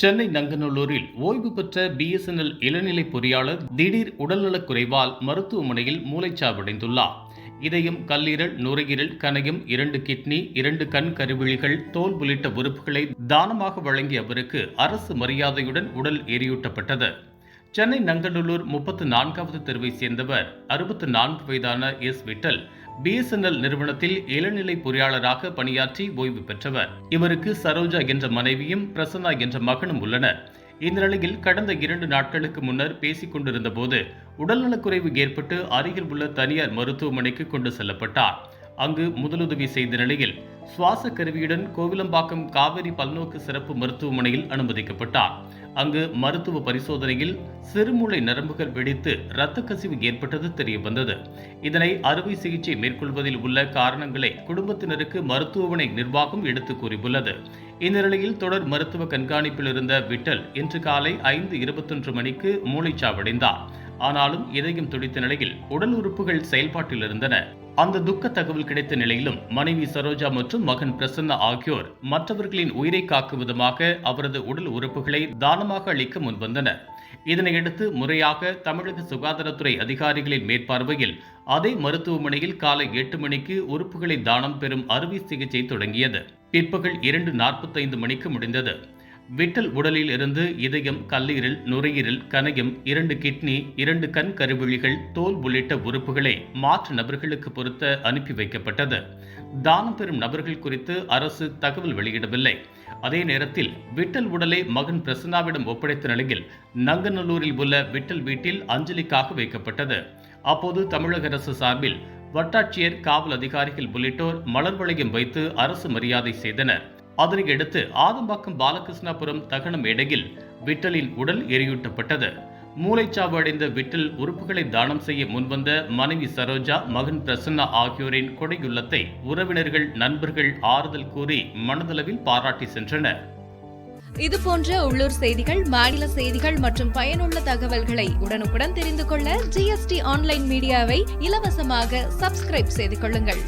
சென்னை நங்கநல்லூரில் ஓய்வு பெற்ற பிஎஸ்என்எல் இளநிலை பொறியாளர் திடீர் உடல்நலக் குறைவால் மருத்துவமனையில் மூளைச்சாவடைந்துள்ளார். இதயம் கல்லீரல் நுரையீரல் கணையம் இரண்டு கிட்னி இரண்டு கண் கருவிழிகள் தோல் உள்ளிட்ட உறுப்புகளை தானமாக வழங்கிய அவருக்கு அரசு மரியாதையுடன் உடல் எரியூட்டப்பட்டது. சென்னை நங்கநல்லூர் முப்பத்து நான்காவது தெருவை சேர்ந்தவர் அறுபத்து நான்கு வயதான எஸ். விட்டல் பிஎஸ்என்எல் நிறுவனத்தில் இளநிலை பொறியாளராக பணியாற்றி ஓய்வு பெற்றவர். இவருக்கு சரோஜா என்ற மனைவியும் பிரசன்னா என்ற மகனும் உள்ளனர். இந்த நிலையில் கடந்த இரண்டு நாட்களுக்கு முன்னர் பேசிக் கொண்டிருந்த போது உடல்நலக்குறைவு ஏற்பட்டு அருகில் உள்ள தனியார் மருத்துவமனைக்கு கொண்டு செல்லப்பட்டார். அங்கு முதலுதவி செய்த நிலையில் சுவாச கருவியுடன் கோவிலம்பாக்கம் காவிரி பல்நோக்கு சிறப்பு மருத்துவமனையில் அனுமதிக்கப்பட்டார். அங்கு மருத்துவ பரிசோதனையில் சிறுமூளை நரம்புகள் வெடித்து இரத்த கசிவு ஏற்பட்டது தெரியவந்தது. இதனை அறுவை சிகிச்சை மேற்கொள்வதில் உள்ள காரணங்களை குடும்பத்தினருக்கு மருத்துவமனை நிர்வாகம் எடுத்து கூறியுள்ளது. இந்நிலையில் தொடர் மருத்துவ கண்காணிப்பில் இருந்த விட்டல் இன்று காலை ஐந்து இருபத்தொன்று மணிக்கு மூளைச்சாவடைந்தார். ஆனாலும் இதயம் துடித்த நிலையில் உடல் உறுப்புகள் செயல்பாட்டில் இருந்தன. அந்த துக்க தகவல் கிடைத்த நிலையிலும் மனைவி சரோஜா மற்றும் மகன் பிரசன்னா ஆகியோர் மற்றவர்களின் உயிரை காக்கும் விதமாக அவரது உடல் உறுப்புகளை தானமாக அளிக்க முன்வந்தனர். இதனையடுத்து முறையாக தமிழக சுகாதாரத்துறை அதிகாரிகளின் மேற்பார்வையில் அதே மருத்துவமனையில் காலை எட்டு மணிக்கு உறுப்புகளை தானம் பெறும் அறுவை சிகிச்சை தொடங்கியது. பிற்பகல் இரண்டு நாற்பத்தைந்து மணிக்கு முடிந்தது. விட்டல் உடலில் இருந்து இதயம் கல்லீரல் நுரையீரல் கணையம் இரண்டு கிட்னி இரண்டு கண் கருவிழிகள் தோல் உள்ளிட்ட உறுப்புகளை மாற்று நபர்களுக்கு பொருத்த அனுப்பி வைக்கப்பட்டது. தானம் பெறும் நபர்கள் குறித்து அரசு தகவல் வெளியிடவில்லை. அதே நேரத்தில் விட்டல் உடலை மகன் பிரசன்னாவிடம் ஒப்படைத்த நிலையில் நங்கநல்லூரில் உள்ள விட்டல் வீட்டில் அஞ்சலிக்காக வைக்கப்பட்டது. அப்போது தமிழக அரசு சார்பில் வட்டாட்சியர் காவல் அதிகாரிகள் உள்ளிட்டோர் மலர் வளையம் வைத்து அரசு மரியாதை செய்தனர். அதனையடுத்து ஆதம்பாக்கம் பாலகிருஷ்ணாபுரம் தகனம் இடையில் விட்டலின் உடல் எரியூட்டப்பட்டது. மூளைச்சாவு அடைந்த விட்டல் உறுப்புகளை தானம் செய்ய முன்வந்த மனைவி சரோஜா மகன் பிரசன்னா ஆகியோரின் கொடையுள்ளத்தை உறவினர்கள் நண்பர்கள் ஆறுதல் கூறி மனதளவில் பாராட்டி சென்றனர். இது போன்ற உள்ளூர் செய்திகள் மாநில செய்திகள் மற்றும் பயனுள்ள தகவல்களை உடனுக்குடன் தெரிந்து கொள்ள ஜிஎஸ்டி ஆன்லைன் மீடியாவை இலவசமாக சப்ஸ்கிரைப் செய்து கொள்ளுங்கள்.